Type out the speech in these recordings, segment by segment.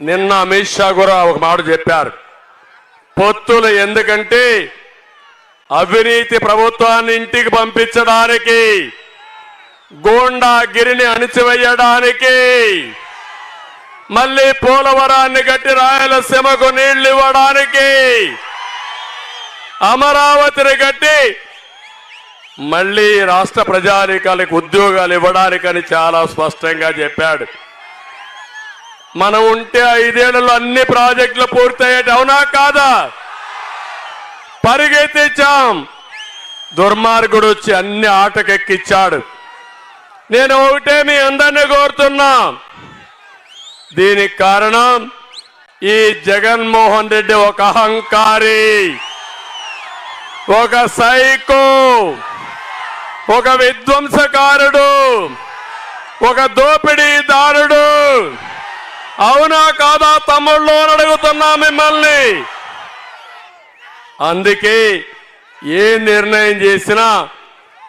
నిన్న అమిత్ షా కూడా ఒక మాట చెప్పారు. పొత్తులు ఎందుకంటే అవినీతి ప్రభుత్వాన్ని ఇంటికి పంపించడానికి గోండాగిరిని అణిచివేయడానికి మళ్ళీ పోలవరాన్ని కట్టి రాయలసీమకు నీళ్ళు ఇవ్వడానికి అమరావతిని కట్టి మళ్ళీ రాష్ట్ర ప్రజానికాలకు ఉద్యోగాలు ఇవ్వడానికని చాలా స్పష్టంగా చెప్పాడు. మనం ఉంటే ఐదేళ్ళలో అన్ని ప్రాజెక్టులు పూర్తయ్యేటి అవునా కాదా? పరిగెత్తించాం దుర్మార్గుడు వచ్చి అన్ని ఆటకెక్కిచ్చాడు. నేను ఒకటే మీ అందరినీ కోరుతున్నా. దీనికి కారణం ఈ జగన్మోహన్ రెడ్డి ఒక అహంకారి ఒక సైకో ఒక విధ్వంసకారుడు ఒక దోపిడీదారుడు. అవునా కాదా తమ్ముళ్ళు అని అడుగుతున్నా మిమ్మల్ని. అందుకే ఏ నిర్ణయం చేసినా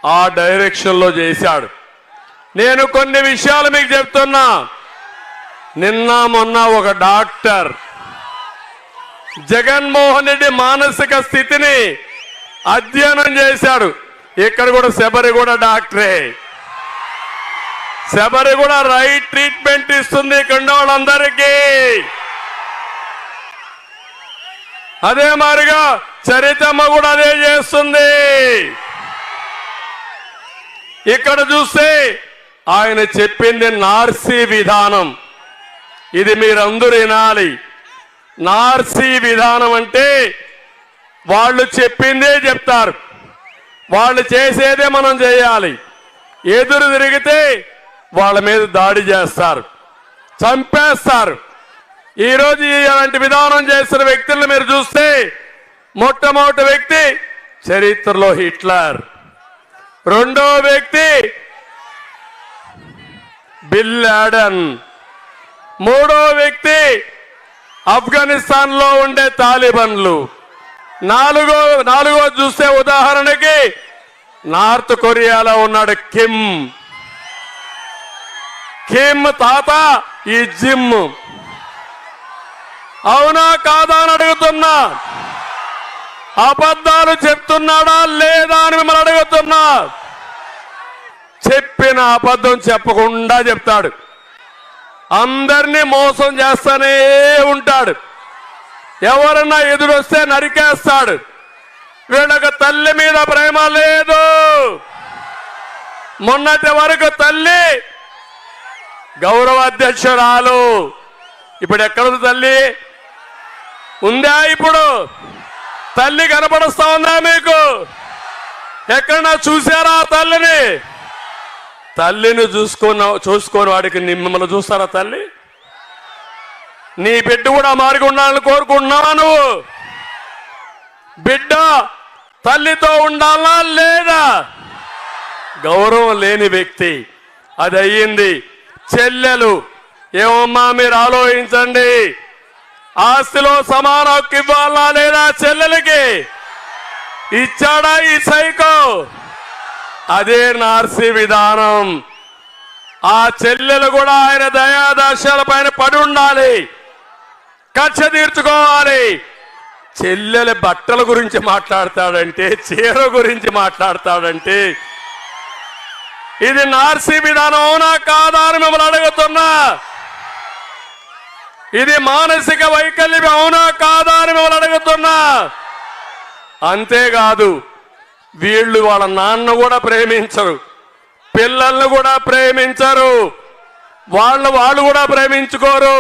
ఆ డైరెక్షన్లో చేశాడు. నేను కొన్ని విషయాలు మీకు చెప్తున్నా. నిన్న మొన్న ఒక డాక్టర్ జగన్మోహన్ రెడ్డి మానసిక స్థితిని అధ్యయనం చేశాడు. ఇక్కడ కూడా శబరి కూడా డాక్టరే. శబరి కూడా రైట్ ట్రీట్మెంట్ ఇస్తుంది ఇక్కడ వాళ్ళందరికీ అదే మారిగా చరితమ్మ కూడా అదే చేస్తుంది. ఇక్కడ చూస్తే ఆయన చెప్పింది నార్సీ విధానం. ఇది మీరందరూ వినాలి. నార్సీ విధానం అంటే వాళ్ళు చెప్పిందే చెప్తారు. వాళ్ళు చేసేదే మనం చేయాలి. ఎదురు తిరిగితే వాళ్ళ మీద దాడి చేస్తారు. చంపేస్తారు. ఈరోజు ఇలాంటి విధానం చేసిన వ్యక్తులను మీరు చూస్తే మొట్టమొదటి వ్యక్తి చరిత్రలో హిట్లర్. రెండో వ్యక్తి బిల్లాడన్ మూడో వ్యక్తి ఆఫ్ఘనిస్తాన్లో ఉండే తాలిబన్లు. నాలుగో నాలుగో చూస్తే ఉదాహరణకి నార్త్ కొరియాలో ఉన్నాడు కిమ్. కిమ్ తాత ఈ జిమ్. అవునా కాదా అని అడుగుతున్నా. అబద్ధాలు చెప్తున్నాడా లేదా అని మిమ్మల్ని అడుగుతున్నా. చెప్పిన అబద్ధం చెప్పకుండా చెప్తాడు. అందరినీ మోసం చేస్తానే ఉంటాడు. ఎవరన్నా ఎదురొస్తే నరికేస్తాడు. వీళ్ళకి తల్లి మీద ప్రేమ లేదు. మొన్నటి వరకు తల్లి గౌరవ అధ్యక్షురాలు. ఇప్పుడు ఎక్కడుంది తల్లి? ఉందా ఇప్పుడు? తల్లి కనపడుస్తా ఉందా మీకు? ఎక్కడన్నా చూసారా తల్లిని? తల్లిని చూసుకున్న చూసుకొని వాడికి. మిమ్మల్ని చూస్తారా తల్లి? నీ బిడ్డ కూడా మారిగి ఉండాలని కోరుకుంటున్నావా నువ్వు? బిడ్డ తల్లితో ఉండాలా లేదా? గౌరవం లేని వ్యక్తి. అది అయ్యింది. చెల్లెలు ఏమమ్మా మీరు ఆలోచించండి. ఆస్తిలో సమాన హక్కు ఇవ్వాలా లేదా చెల్లెలకి? ఇచ్చాడా ఈ సైకో? అదే నార్సీ విధానం. ఆ చెల్లెలు కూడా ఆయన దయాదర్శాల పైన పడి ఉండాలి. కక్ష తీర్చుకోవాలి. చెల్లెల బట్టల గురించి మాట్లాడతాడంటే చీర గురించి మాట్లాడతాడంటే ఇది నార్సీ విధానం అవునా కాదా అని మిమ్మల్ని అడుగుతున్నా. ఇది మానసిక వైకల్యం అవునా కాదా అని మిమ్మల్ని అడుగుతున్నా. అంతేకాదు వీళ్ళు వాళ్ళ నాన్న కూడా ప్రేమించరు పిల్లల్ని కూడా ప్రేమించరు వాళ్ళు వాళ్ళు కూడా ప్రేమించుకోరు.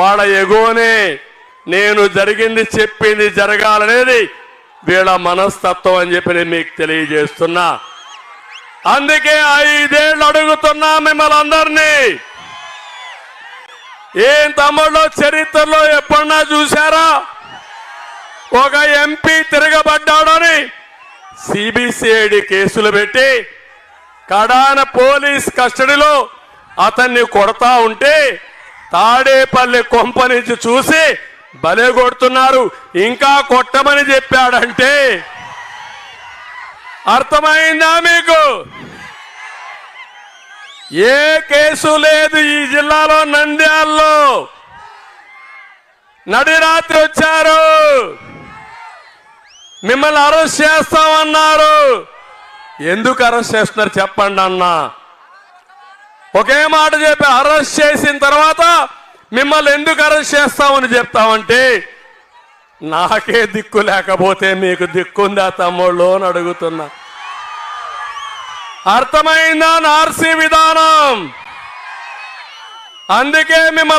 వాళ్ళ ఎగోనే నేను జరిగింది చెప్పింది జరగాలనేది వీళ్ళ మనస్తత్వం అని చెప్పి నేను మీకు తెలియజేస్తున్నా. అందుకే ఐదేళ్ళు అడుగుతున్నా మిమ్మల్ని అందరినీ. ఏం తమ్ముళ్ళు చరిత్రలో ఎప్పుడన్నా చూశారా? ఒక ఎంపీ తిరగబడ్డాడని సిబిసిఐడి కేసులు పెట్టి కడాన పోలీస్ కస్టడీలో అతన్ని కొడతా ఉంటే తాడేపల్లి కొంప నుంచి చూసి బలే కొడుతున్నారు ఇంకా కొట్టమని చెప్పాడంటే అర్థమైందా మీకు? ఏ కేసు లేదు ఈ జిల్లాలో నంద్యాల్లో. నడి రాత్రి వచ్చారు. మిమ్మల్ని అరెస్ట్ చేస్తామన్నారు. ఎందుకు అరెస్ట్ చేస్తున్నారు చెప్పండి అన్నా. ఒకే మాట చెప్పి అరెస్ట్ చేసిన తర్వాత మిమ్మల్ని ఎందుకు అరెస్ట్ చేస్తామని చెప్తామంటే నాకే దిక్కు లేకపోతే మీకు దిక్కుందా తమ్ముళ్ళు అని అడుగుతున్నా. అర్థమైందా నార్సీ విధానం? అందుకే మిమ్మల్ని